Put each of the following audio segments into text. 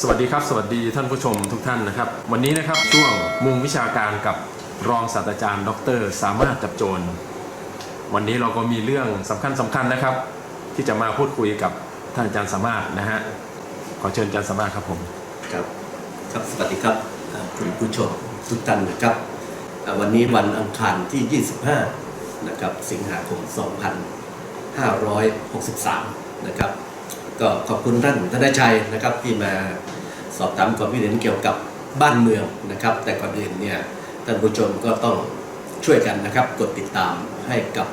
สวัสดีครับ สวัสดีท่านผู้ชมทุกท่านนะครับ วันนี้นะครับช่วงมุมวิชาการกับรองศาสตราจารย์ ดร สามารถจับโจร วันนี้เราก็มีเรื่องสำคัญสำคัญนะครับ ที่จะมาพูดคุยกับท่านอาจารย์สามารถนะฮะขอเชิญอาจารย์สามารถครับผมครับครับสวัสดีครับอ่าคุณผู้ชมทุกท่านนะครับ วันนี้วันอังคารที่ 25 นะครับสิงหาคม 2563 นะครับ ก็ขอบคุณท่านธนชัยนะครับที่มาสอบถามความคิดเห็นเกี่ยวกับบ้านเมืองนะครับ แต่ก่อนอื่นเนี่ยท่านผู้ชมก็ต้องช่วยกันนะครับ กดติดตามให้กับ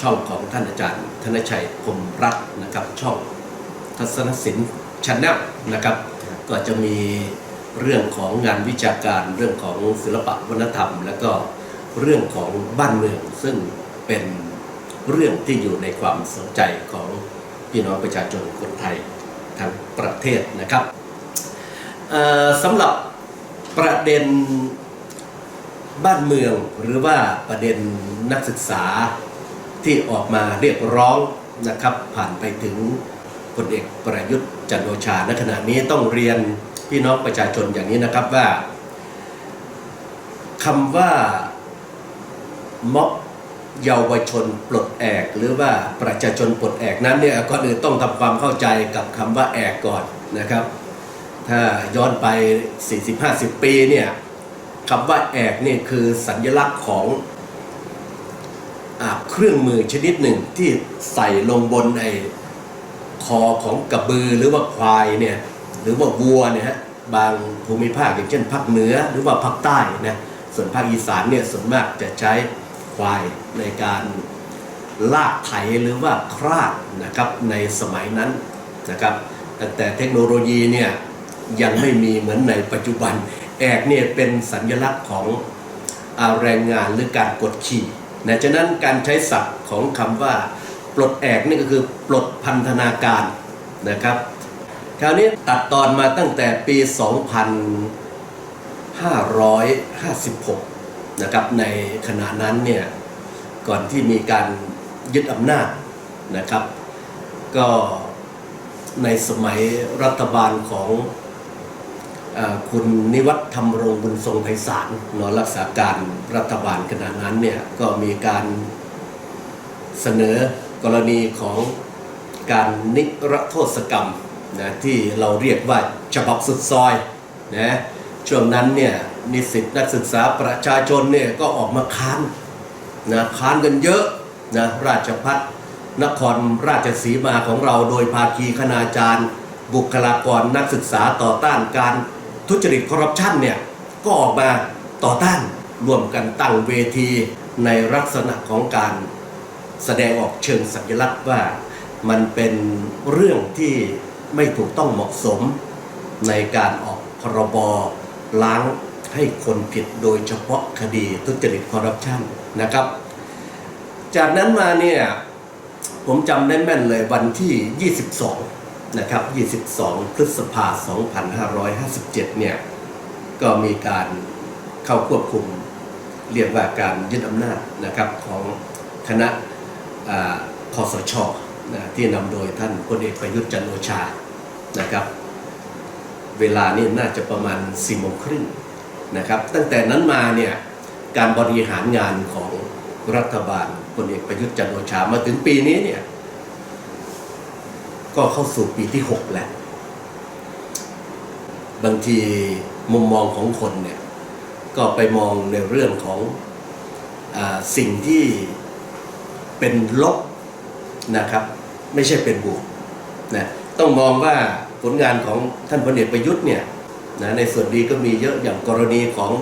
ช่องของท่านอาจารย์ ธนชัยพมรัตน์นะครับ ช่องทัศนศิลป์ชันแนลนะครับ ก็จะมีเรื่องของงานวิชาการเรื่องของศิลปะวัฒนธรรม แล้วก็เรื่องของบ้านเมือง ซึ่งเป็นเรื่องที่อยู่ในความสนใจของ พี่น้องประชาชนคนไทยทั้งประเทศนะครับสำหรับประเด็นบ้านเมืองหรือว่าประเด็นนักศึกษาที่ออกมาเรียกร้องนะครับ ผ่านไปถึงพลเอกประยุทธ์จันโอชาณขณะนี้ต้องเรียนพี่น้องประชาชนอย่างนี้นะครับว่าคำว่าม็อบ เยาวชนปลดแอกหรือว่าประชาชนปลดแอกนั้นเนี่ยก่อนอื่นต้องทำความเข้าใจกับคำว่าแอกก่อนนะครับ ถ้าย้อนไป 40-50 ปีเนี่ยคำว่าแอกนี่คือสัญลักษณ์ของอเครื่องมือชนิดหนึ่งที่ใส่ลงบนไอคอของกระบือหรือว่าควายเนี่ยหรือว่าวัวเนี่ยฮะบางภูมิภาคอย่างเช่นภาคเหนือหรือว่าภาคใต้นะส่วนภาคอีสานเนี่ยส่วนมากจะใช้ ควายในการลากไถหรือว่าคราดนะครับในสมัยนั้นนะครับแต่เทคโนโลยีเนี่ยยังไม่มีเหมือนในปัจจุบัน แอกเนี่ยเป็นสัญลักษณ์ของอแรงงานหรือการกดขี่นะฉะนั้นการใช้ศัพท์ของคำว่า ปลดแอกนี่ก็คือปลดพันธนาการนะครับ คราวนี้ตัดตอนมาตั้งแต่ปี 2556 นะครับในขณะนั้นเนี่ย ก่อนที่มีการยึดอำนาจนะครับ ก็ในสมัยรัฐบาลของอคุณนิวัฒน์ธรรมรงค์บุญทรงไพศาลนอนรักษาการรัฐบาลขณะนั้นเนี่ยก็มีการเสนอกรณีของการนิรโทษกรรมนะที่เราเรียกว่าฉบับสุดซอยนะช่วงนั้นเนี่ยนิสิตนักศึกษาประชาชนเนี่ยก็ออกมาค้าน นะค้านกันเยอะนะราชพัฒนครราชสีมาของเราโดยภาคีคณาจารย์ บุคลากรนักศึกษาต่อต้านการทุจริตคอร์รัปชันเนี่ยก็ออกมาต่อต้านร่วมกันตั้งเวทีในลักษณะของการแสดงออกเชิงสัญลักษณ์ว่ามันเป็นเรื่องที่ไม่ถูกต้องเหมาะสมในการออกพรบล้างให้คนผิดโดยเฉพาะคดีทุจริตคอร์รัปชันนะครับ จากนั้นมาเนี่ยผมจำได้แม่นเลยวันที่ 22 นะครับ 22 พฤษภาคม2557 เนี่ย ก็มีการเข้าควบคุมเรียกว่าการยึดอำนาจนะครับของคณะคอสชนะที่นำโดยท่านพลเอกประยุทธ์จันโอชานะครับ เวลานี่น่าจะประมาณ4ี่โมงครึ่งนะครับ ตั้งแต่นั้นมาเนี่ยการบริหารงานของ รัฐบาลพลเอกประยุทธ์จันโอชามาถึงปีนี้เนี่ย ก็เข้าสู่ปีที่6แล้ว บางทีมุมมองของคนเนี่ย ก็ไปมองในเรื่องของอสิ่งที่เป็นลบนะครับ ไม่ใช่เป็นบวกนะต้องมองว่าผลงานของท่านพลเอกประยุทธ์เนี่ยนะในส่วนดีก็มีเยอะอย่างกรณีของ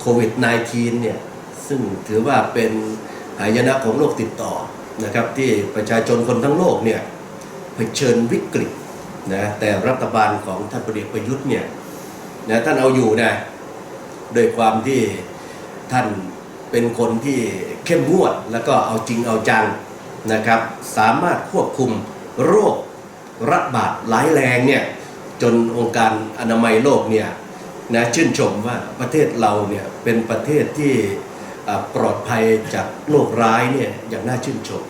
โควิด -19 เนี่ย ซึ่งถือว่าเป็นหายนะของโรคติดต่อนะครับที่ประชาชนคนทั้งโลกเนี่ยเผชิญวิกฤตนะแต่รัฐบาลของท่านพลเอกประยุทธ์เนี่ยนะท่านเอาอยู่นะโดยความที่ท่านเป็นคนที่เข้มงวดแล้วก็เอาจริงเอาจังนะครับ สามารถควบคุมโรคระบาดหลายแรงเนี่ยจนองค์การอนามัยโลกเนี่ยนะชื่นชมว่าประเทศเราเนี่ยเป็นประเทศที่ ปลอดภัยจากโรคร้ายเนี่ยอย่างน่าชื่นชม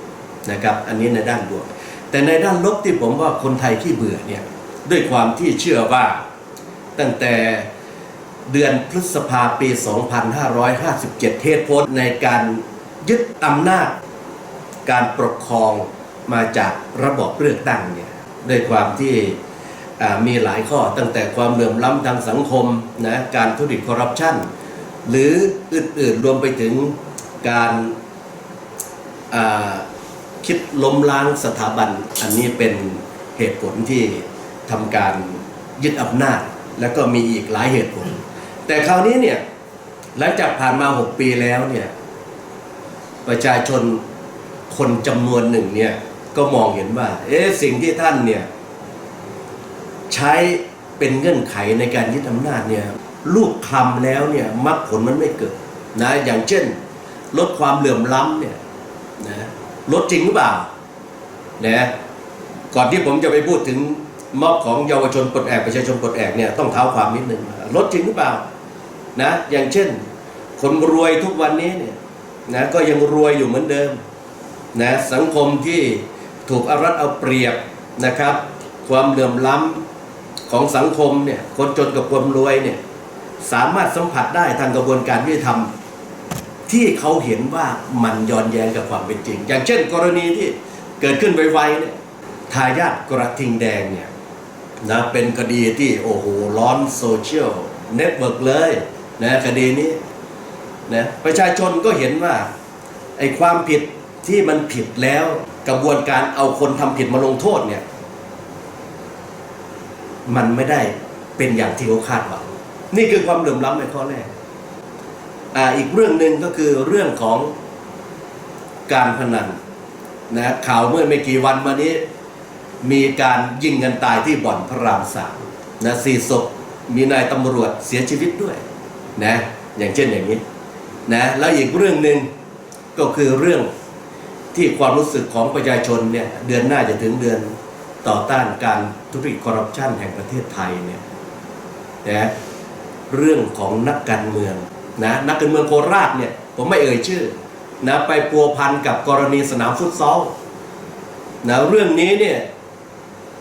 นะครับอันนี้ในด้านบวก แต่ในด้านลบที่ผมว่าคนไทยที่เบื่อเนี่ยด้วยความที่เชื่อว่าตั้งแต่เดือนพฤษภาปี 2557เหตุผลในการยึดอำนาจการปกครองมาจากระบบเลือกตั้งเนี่ยด้วยความที่มีหลายข้อตั้งแต่ความเหลื่อมล้ำทางสังคมนะการทุจริตคอร์รัปชัน หรืออื่นๆรวมไปถึงการคิดล้มล้างสถาบัน อันนี้เป็นเหตุผลที่ทำการยึดอำนาจ แล้วก็มีอีกหลายเหตุผล แต่คราวนี้เนี่ยหลังจากผ่านมา 6 ปีแล้วเนี่ยประชาชนคนจำนวนหนึ่งเนี่ยก็มองเห็นว่า เอ๊ะสิ่งที่ท่านเนี่ยใช้เป็นเงื่อนไขในการยึดอำนาจเนี่ย ลูกคำแล้วเนี่ยมรรคผลมันไม่เกิดนะอย่างเช่น ลดความเหลื่อมล้ำเนี่ยนะลดจริงหรือเปล่านะก่อนที่ผมจะไปพูดถึงม็อบของเยาวชนปลดแอกประชาชนปลดแอกเนี่ยต้องเท้าความนิดนึงลดจริงหรือเปล่านะอย่างเช่น คนรวยทุกวันนี้เนี่ยนะก็ยังรวยอยู่เหมือนเดิมนะสังคมที่ถูกอารัดเอาเปรียบนะครับ ความเหลื่อมล้ำของสังคมเนี่ยคนจนกับคนรวยเนี่ย สามารถสัมผัสได้ทางกระบวนการยุติธรรมที่เขาเห็นว่ามันย้อนแย้งกับความเป็นจริง อย่างเช่น กรณีที่เกิดขึ้นไวๆเนี่ยทายาทกระทิงแดงเนี่ยนะเป็นคดีที่โอ้โหร้อนโซเชียลเน็ตเวิร์กเลยนะคดีนี้นะประชาชนก็เห็นว่าไอ้ความผิดที่มันผิดแล้วกระบวนการเอาคนทำผิดมาลงโทษเนี่ย มันไม่ได้เป็นอย่างที่เขาคาดหวัง นี่คือความเหลื่อมล้ำในข้อแรกอ่าอีกเรื่องหนึ่งก็คือเรื่องของการพนันนะข่าวเมื่อไม่กี่วันมานี้ มีการยิงกันตายที่บ่อนพระรามสามนะสี่ศพมีนายตำรวจเสียชีวิตด้วยนะอย่างเช่นอย่างนี้นะแล้วอีกเรื่องหนึ่งก็คือเรื่องที่ความรู้สึกของประชาชนเนี่ยเดือนหน้าจะถึงเดือนต่อต้านการทุจริตคอร์รัปชันแห่งประเทศไทยเนี่ยนะ เรื่องของนักการเมืองนะนักการเมืองโคราชเนี่ยผมไม่เอ่ยชื่อนะไปพัวพันกับกรณีสนามฟุตซอลนะเรื่องนี้เนี่ย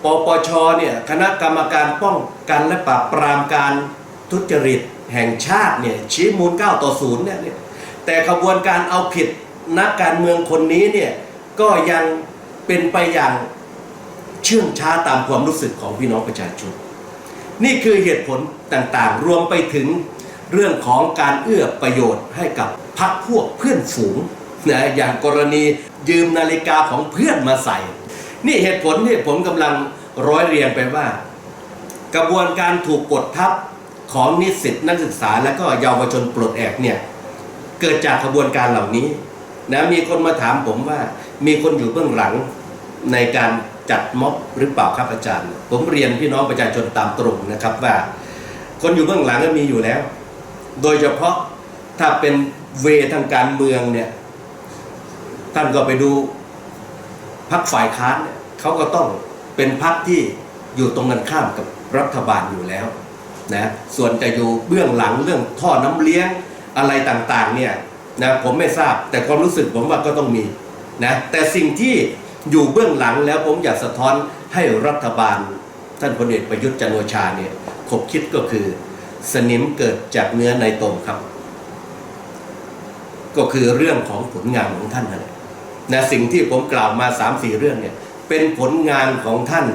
ปปชเนี่ยคณะกรรมการป้องกันและปราบปรามการทุจริตแห่งชาติเนี่ยชี้มูล9ต่อ0เนี่ยแต่ขบวนการเอาผิดนักการเมืองคนนี้เนี่ยก็ยังเป็นไปอย่างเชื่องช้าตามความรู้สึกของพี่น้องประชาชน นี่คือเหตุผล ต่างๆ รวมไปถึงเรื่องของการเอื้อประโยชน์ให้กับพรรคพวกเพื่อนฝูงนะอย่างกรณียืมนาฬิกาของเพื่อนมาใส่ นี่เหตุผลที่ผมกำลังร้อยเรียงไปว่า กระบวนการถูกกดทับของนิสิตนักศึกษาและก็เยาวชนปลดแอกเนี่ยเกิดจากกระบวนการเหล่านี้นะมีคนมาถามผมว่ามีคนอยู่เบื้องหลังในการจัดม็อบหรือเปล่าครับอาจารย์ ผมเรียนพี่น้องประชาชนตามตรงนะครับว่า คนอยู่เบื้องหลังก็มีอยู่แล้ว โดยเฉพาะถ้าเป็นเวทางการเมืองเนี่ย ท่านก็ไปดูพักฝ่ายค้านเนี่ยเขาก็ต้องเป็นพักที่อยู่ตรงกันข้ามกับรัฐบาลอยู่แล้วนะส่วนจะอยู่เบื้องหลังเรื่องท่อน้ำเลี้ยงอะไรต่างๆเนี่ยนะผมไม่ทราบแต่ความรู้สึกผมว่าก็ต้องมีนะแต่สิ่งที่อยู่เบื้องหลังแล้วผมอยากสะท้อนให้รัฐบาล ท่านพลเอกประยุทธ์จันโอชาเนี่ย บคิดก็คือ สนิมเกิดจากเนื้อในตมครับ ก็คือเรื่องของผลงานของท่านนั่นแหละนะสิ่งที่ผมกล่าวมา3ามสี่เรื่องเนี่ย เป็นผลงานของท่าน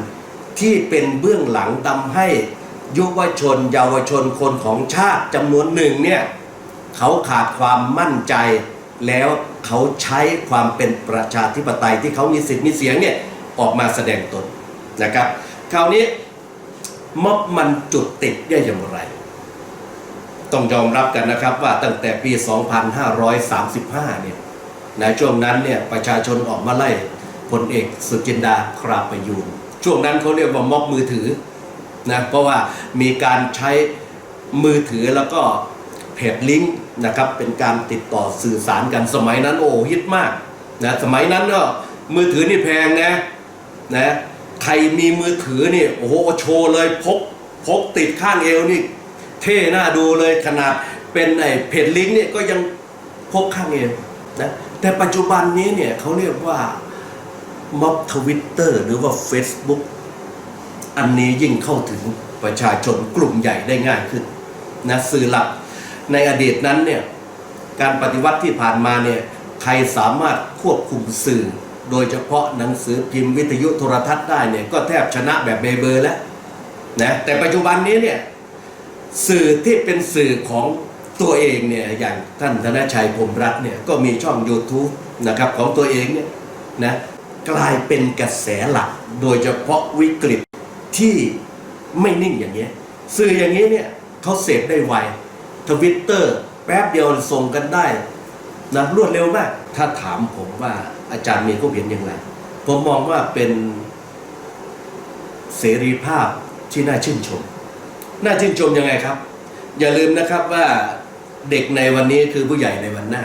ที่เป็นเบื้องหลังทำให้ยุวชน เยาวชนคนของชาติจำนวนหนึ่งเนี่ยเขาขาดความมั่นใจ แล้วเขาใช้ความเป็นประชาธิปไตยที่เขามีสิทธิ์มีเสียงเนี่ยออกมาแสดงตนนะครับ คราวนี้ ม็อบมันจุดติดได้อย่างไร ต้องยอมรับกันนะครับว่าตั้งแต่ปี 2535 เนี่ยในช่วงนั้นเนี่ยประชาชนออกมาไล่พลเอกสุจินดาคราประยูนช่วงนั้นเขาเรียกว่าม็อบมือถือนะเพราะว่ามีการใช้มือถือแล้วก็เพจลิงก์นะครับเป็นการติดต่อสื่อสารกันสมัยนั้นโอ้ฮิตมากนะสมัยนั้นก็มือถือนี่แพงนะนะ ใครมีมือถือนี่โอ้โหโชว์เลยพกพกติดข้างเอวนี่ เท่หน้าดูเลยขนาดเป็นไอ้เพจลิงก์เนี่ยก็ยังพกข้างเอวนะแต่ปัจจุบันนี้เนี่ยเขาเรียกว่าม็อบทวิตเตอร์หรือว่า Facebook อันนี้ยิ่งเข้าถึงประชาชนกลุ่มใหญ่ได้ง่ายขึ้นนะสื่อหลักในอดีตนั้นเนี่ยการปฏิวัติที่ผ่านมาเนี่ยใครสามารถควบคุมสื่อ โดยเฉพาะหนังสือพิมพ์วิทยุโทรทัศน์ได้เนี่ยก็แทบชนะแบบเบเบอร์แล้วนะแต่ปัจจุบันนี้เนี่ยสื่อที่เป็นสื่อของตัวเองเนี่ยอย่างท่านธนชัยพรมรัตน์เนี่ยก็มีช่อง YouTube นะครับของตัวเองเนี่ยนะกลายเป็นกระแสหลัก โดยเฉพาะวิกฤตที่ไม่นิ่งอย่างเงี้ยสื่ออย่างนี้เนี่ยเขาเสพได้ไวทวิตเตอร์แป๊บเดียวส่งกันได้ นะรวดเร็วมาก ถ้าถามผมว่าอาจารย์มีความเห็นอย่างไร ผมมองว่าเป็นเสรีภาพที่น่าชื่นชม น่าชื่นชมยังไงครับ อย่าลืมนะครับว่าเด็กในวันนี้คือผู้ใหญ่ในวันหน้า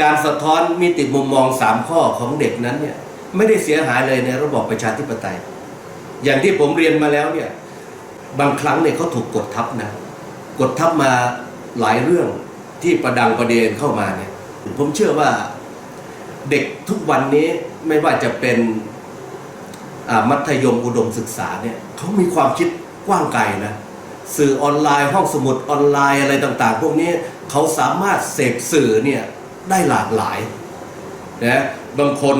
การสะท้อนมิติมุมมองสามข้อของเด็กนั้นเนี่ยไม่ได้เสียหายเลยในระบอบประชาธิปไตย อย่างที่ผมเรียนมาแล้วเนี่ยบางครั้งเนี่ยเขาถูกกดทับนะ กดทับมาหลายเรื่อง ที่ประดังประเด็นเข้ามาเนี่ยผมเชื่อว่าเด็กทุกวันนี้ไม่ว่าจะเป็นมัธยมอุดมศึกษาเนี่ยเขามีความคิดกว้างไกลนะสื่อออนไลน์ห้องสมุดออนไลน์อะไรต่าง ๆ พวกนี้เขาสามารถเสพสื่อเนี่ยได้หลากหลายนะบางคน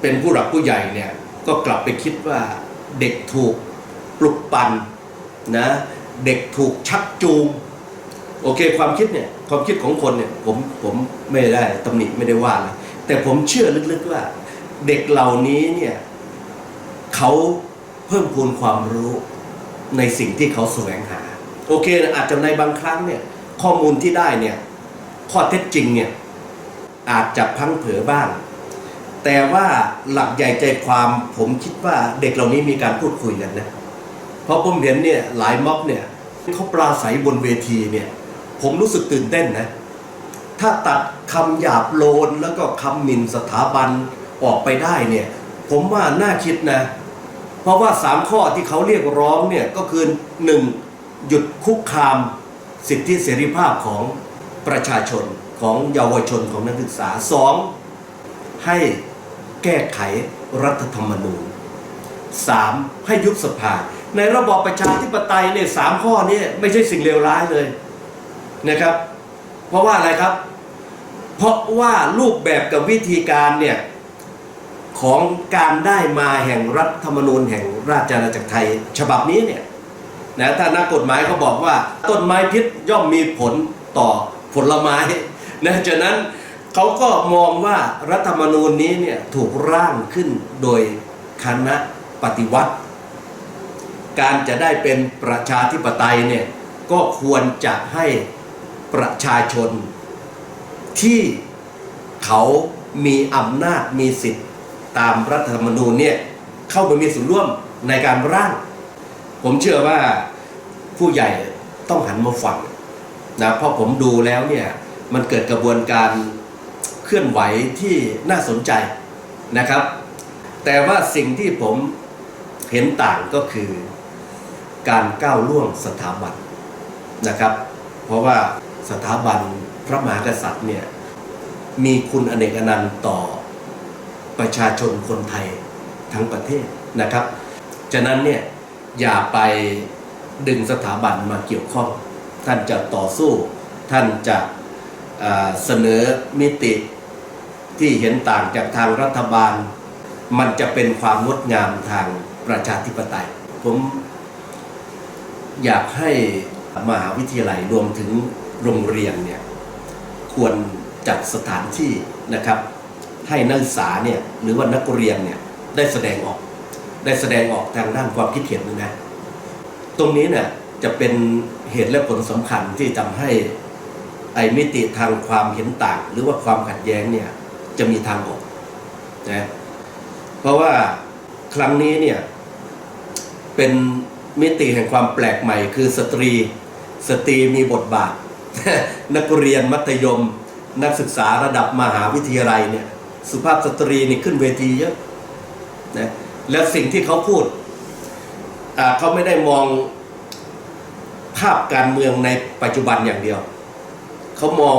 เป็นผู้หลักผู้ใหญ่เนี่ยก็กลับไปคิดว่าเด็กถูกปลุกปั่นนะเด็กถูกชักจูงโอเคความคิดเนี่ย ความคิดของคนเนี่ยผมผมไม่ได้ตำหนิไม่ได้ว่าเลยแต่ผมเชื่อลึกๆว่า เด็กเหล่านี้เนี่ยเขาเพิ่มพูนความรู้ในสิ่งที่เขาแสวงหา โอเคนะอาจจะในบางครั้งเนี่ยข้อมูลที่ได้เนี่ยข้อเท็จจริงเนี่ยอาจจะพังเผลอบ้าง แต่ว่าหลักใหญ่ใจความผมคิดว่าเด็กเหล่านี้มีการพูดคุยกันนะเพราะผมเห็นเนี่ยหลายม็อบเนี่ยเขาปราศัยบนเวทีเนี่ย ผมรู้สึกตื่นเต้นนะ ถ้าตัดคำหยาบโลนแล้วก็คำหมิ่นสถาบันออกไปได้เนี่ย ผมว่าน่าคิดนะ เพราะว่าสามข้อที่เขาเรียกร้องเนี่ยก็คือหนึ่งหยุดคุกคามสิทธิเสรีภาพของประชาชนของเยาวชนของนักศึกษาสองให้แก้ไขรัฐธรรมนูญสามให้ยุบสภา ในระบอบประชาธิปไตยเนี่ยสามข้อนี้ไม่ใช่สิ่งเลวร้ายเลย นะครับ เพราะว่าอะไรครับ เพราะว่ารูปแบบกับวิธีการเนี่ยของการได้มาแห่งรัฐธรรมนูญแห่งราชอาณาจักรไทยฉบับนี้เนี่ยนะถ้านักกฎหมายเขาบอกว่าต้นไม้พิษย่อมมีผลต่อผลไม้นะฉะนั้นเขาก็มองว่ารัฐธรรมนูญนี้เนี่ยถูกร่างขึ้นโดยคณะปฏิวัติ การจะได้เป็นประชาธิปไตยเนี่ยก็ควรจะให้ ประชาชน ที่เขามีอำนาจมีสิทธิ์ตามรัฐธรรมนูญเนี่ยเข้าไปมีส่วนร่วมในการร่าง ผมเชื่อว่าผู้ใหญ่ต้องหันมาฟังนะเพราะผมดูแล้วเนี่ยมันเกิดกระบวนการเคลื่อนไหวที่น่าสนใจนะครับ แต่ว่าสิ่งที่ผมเห็นต่างก็คือการก้าวล่วงสถาบันนะครับ เพราะว่า สถาบันพระมหากษัตริย์เนี่ยมีคุณอเนกอนันต์ต่อประชาชนคนไทยทั้งประเทศนะครับ ฉะนั้นเนี่ยอย่าไปดึงสถาบันมาเกี่ยวข้อง ท่านจะต่อสู้ ท่านจะเสนอมิติที่เห็นต่างจากทางรัฐบาล มันจะเป็นความงดงามทางประชาธิปไตย ผมอยากให้มหาวิทยาลัยรวมถึง โรงเรียนเนี่ยควรจัดสถานที่นะครับให้นักศึกษาเนี่ยหรือว่านักเรียนเนี่ยได้แสดงออก ได้แสดงออกทางด้านความคิดเห็นนะตรงนี้เนี่ยจะเป็นเหตุและผลสำคัญที่ทำให้ไอ้มิติทางความเห็นต่าง หรือว่าความขัดแย้งเนี่ยจะมีทางออกนะเพราะว่าครั้งนี้เนี่ยเป็นมิติแห่งความแปลกใหม่ คือสตรี สตรีมีบทบาท นักเรียนมัธยม นักศึกษาระดับมหาวิทยาลัยเนี่ยสุภาพสตรีนี่ขึ้นเวทีเยอะนะแล้วสิ่งที่เขาพูดเขาไม่ได้มองภาพการเมืองในปัจจุบันอย่างเดียว เขามอง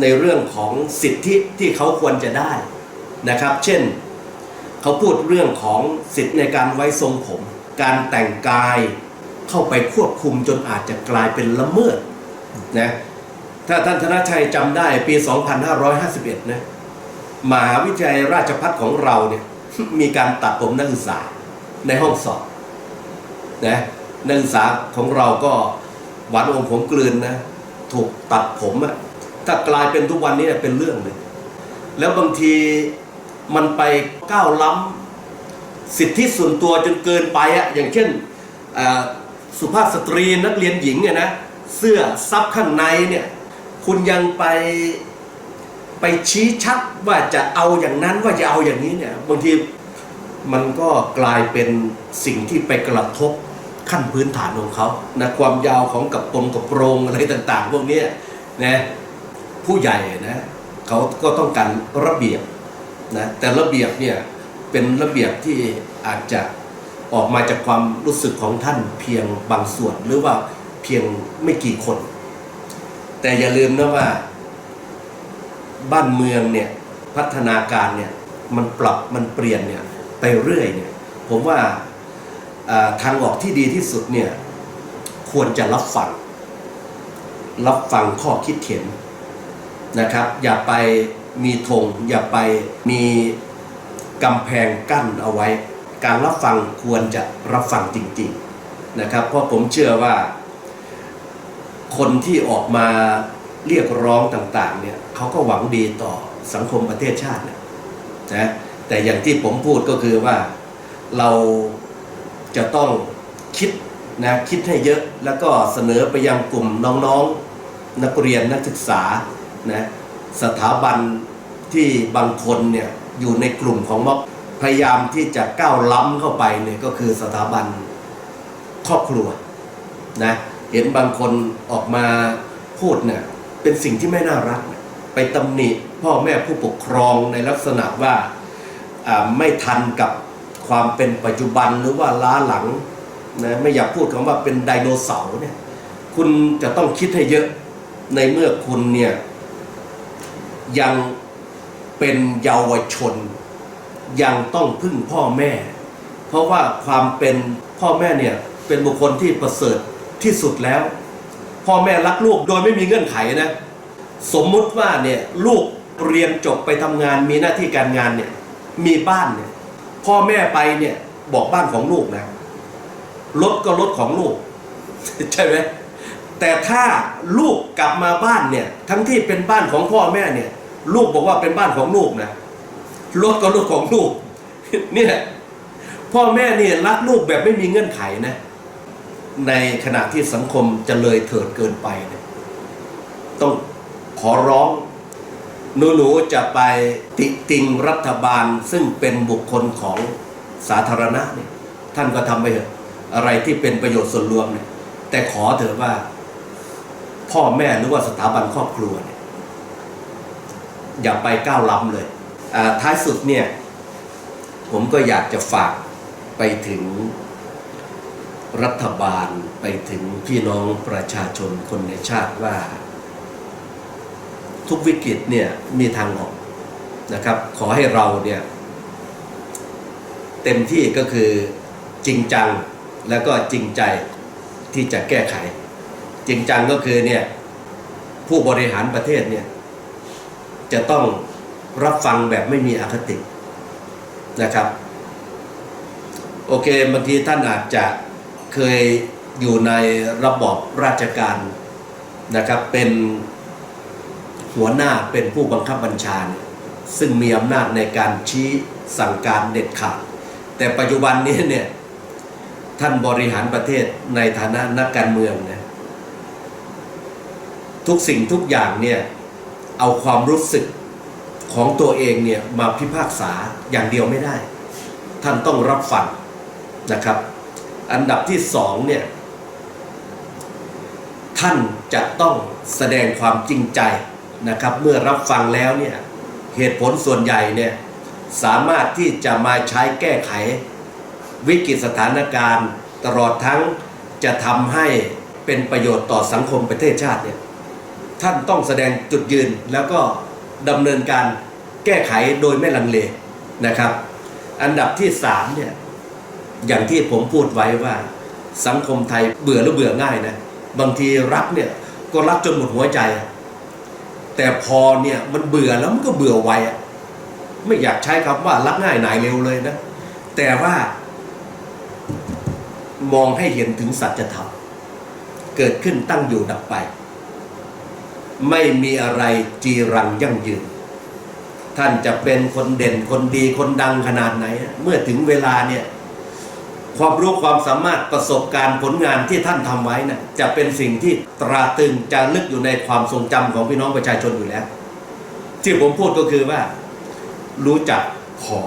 ในเรื่องของสิทธิที่เขาควรจะได้นะครับ เช่นเขาพูดเรื่องของสิทธิในการไว้ทรงผม การแต่งกายเข้าไปควบคุมจนอาจจะกลายเป็นละเมิด นะถ้าท่านธนชัยจำได้ปี 2551 นะมหาวิทยาลัยราชภัฏของเราเนี่ยมีการตัดผมนักศึกษาในห้องสอบนะนักศึกษาของเราก็หวานอมผมกลืนนะถูกตัดผมอะถ้ากลายเป็นทุกวันนี้เป็นเรื่องเลย แล้วบางทีมันไปก้าวล้ำสิทธิส่วนตัวจนเกินไปอะอย่างเช่นสุภาพสตรีนักเรียนหญิงเนี่ยนะ เสื้อซับข้างในเนี่ยคุณยังไปไปชี้ชัดว่าจะเอาอย่างนั้นว่าจะเอาอย่างนี้เนี่ยบางทีมันก็กลายเป็นสิ่งที่ไปกระทบขั้นพื้นฐานของเขานะความยาวของกับปมกับโปรงอะไรต่างๆ พวกนี้นะผู้ใหญ่นะเขาก็ต้องการระเบียบนะแต่ระเบียบเนี่ยเป็นระเบียบที่อาจจะออกมาจากความรู้สึกของท่านเพียงบางส่วนหรือว่า เพียงไม่กี่คน แต่อย่าลืมนะว่า บ้านเมืองเนี่ยพัฒนาการเนี่ยมันปรับมันเปลี่ยนเนี่ยไปเรื่อยเนี่ยผมว่าทางออกที่ดีที่สุดเนี่ยควรจะรับฟัง รับฟังข้อคิดเห็นนะครับ อย่าไปมีธงอย่าไปมีกำแพงกั้นเอาไว้ การรับฟังควรจะรับฟังจริง ๆนะครับ เพราะผมเชื่อว่า คนที่ออกมาเรียกร้องต่างๆเนี่ยเขาก็หวังดีต่อสังคมประเทศชาตินะนะแต่อย่างที่ผมพูดก็คือว่าเราจะต้องคิดนะคิดให้เยอะแล้วก็เสนอไปยังกลุ่มน้องๆนักเรียนนักศึกษานะสถาบันที่บางคนเนี่ยอยู่ในกลุ่มของม็อบพยายามที่จะก้าวล้ำเข้าไปเนี่ยก็คือสถาบันครอบครัวนะ เห็นบางคนออกมาพูดเนี่ยเป็นสิ่งที่ไม่น่ารัก ไปตำหนิพ่อแม่ผู้ปกครองในลักษณะว่าอ่าไม่ทันกับความเป็นปัจจุบันหรือว่าล้าหลังนะไม่อยากพูดคำว่าเป็นไดโนเสาร์เนี่ยคุณจะต้องคิดให้เยอะในเมื่อคุณเนี่ยยังเป็นเยาวชน ยังต้องพึ่งพ่อแม่ เพราะว่าความเป็นพ่อแม่เนี่ยเป็นบุคคลที่ประเสริฐ ที่สุดแล้วพ่อแม่รักลูกโดยไม่มีเงื่อนไขนะ สมมุติว่าเนี่ยลูกเรียนจบไปทำงานมีหน้าที่การงานเนี่ยมีบ้านเนี่ยพ่อแม่ไปเนี่ยบอกบ้านของลูกนะรถก็รถของลูก ใช่ไหมแต่ถ้าลูกกลับมาบ้านเนี่ยทั้งที่เป็นบ้านของพ่อแม่เนี่ย ลูกบอกว่าเป็นบ้านของลูกนะรถก็รถของลูกเนี่ยพ่อแม่เนี่ยรักลูกแบบไม่มีเงื่อนไขนะ ในขณะที่สังคมจะเลยเถิดเกินไปเนี่ยต้องขอร้องหนูๆจะไปติติงรัฐบาลซึ่งเป็นบุคคลของสาธารณะเนี่ยท่านก็ทำไปเถอะอะไรที่เป็นประโยชน์ส่วนรวมเนี่ยแต่ขอเถอะว่า พ่อแม่หรือว่าสถาบันครอบครัวเนี่ยอย่าไปก้าวล้ำเลยอ่าท้ายสุดเนี่ย ผมก็อยากจะฝากไปถึง รัฐบาลไปถึงพี่น้องประชาชนคนในชาติว่า ทุกวิกฤตเนี่ยมีทางออกนะครับ ขอให้เราเนี่ยเต็มที่ก็คือจริงจังแล้วก็จริงใจที่จะแก้ไข จริงจังก็คือเนี่ยผู้บริหารประเทศเนี่ยจะต้องรับฟังแบบไม่มีอคตินะครับ โอเคบางทีท่านอาจจะ เคยอยู่ในระบอบราชการนะครับเป็นหัวหน้าเป็นผู้บังคับบัญชา ซึ่งมีอำนาจในการชี้สั่งการเด็ดขาด แต่ปัจจุบันนี้เนี่ยท่านบริหารประเทศในฐานะนักการเมืองเนี่ยทุกสิ่งทุกอย่างเนี่ยเอาความรู้สึกของตัวเองเนี่ยมาพิพากษาอย่างเดียวไม่ได้ ท่านต้องรับฟังนะครับ อันดับที่สองเนี่ยท่านจะต้องแสดงความจริงใจนะครับ เมื่อรับฟังแล้วเนี่ยเหตุผลส่วนใหญ่เนี่ยสามารถที่จะมาใช้แก้ไขวิกฤตสถานการณ์ ตลอดทั้งจะทำให้เป็นประโยชน์ต่อสังคมประเทศชาติเนี่ยท่านต้องแสดงจุดยืนแล้วก็ดำเนินการแก้ไขโดยไม่ลังเลนะครับ อันดับที่สามเนี่ย อย่างที่ผมพูดไว้ว่าสังคมไทยเบื่อหรือเบื่อง่ายนะ บางทีรักเนี่ยก็รักจนหมดหัวใจ แต่พอเนี่ยมันเบื่อแล้วมันก็เบื่อไวอะไม่อยากใช้คำว่ารักง่ายหนายเร็วเลยนะ แต่ว่ามองให้เห็นถึงสัจธรรมเกิดขึ้นตั้งอยู่ดับไป ไม่มีอะไรจีรังยั่งยืน ท่านจะเป็นคนเด่นคนดีคนดังขนาดไหน เมื่อถึงเวลาเนี่ย ความรู้ความสามารถประสบการณ์ผลงานที่ท่านทำไว้นะ่ะจะเป็นสิ่งที่ตราตรึงจารึกอยู่ในความทรงจำของพี่น้องประชาชนอยู่แล้ว ที่ผมพูดก็คือว่า รู้จักพอ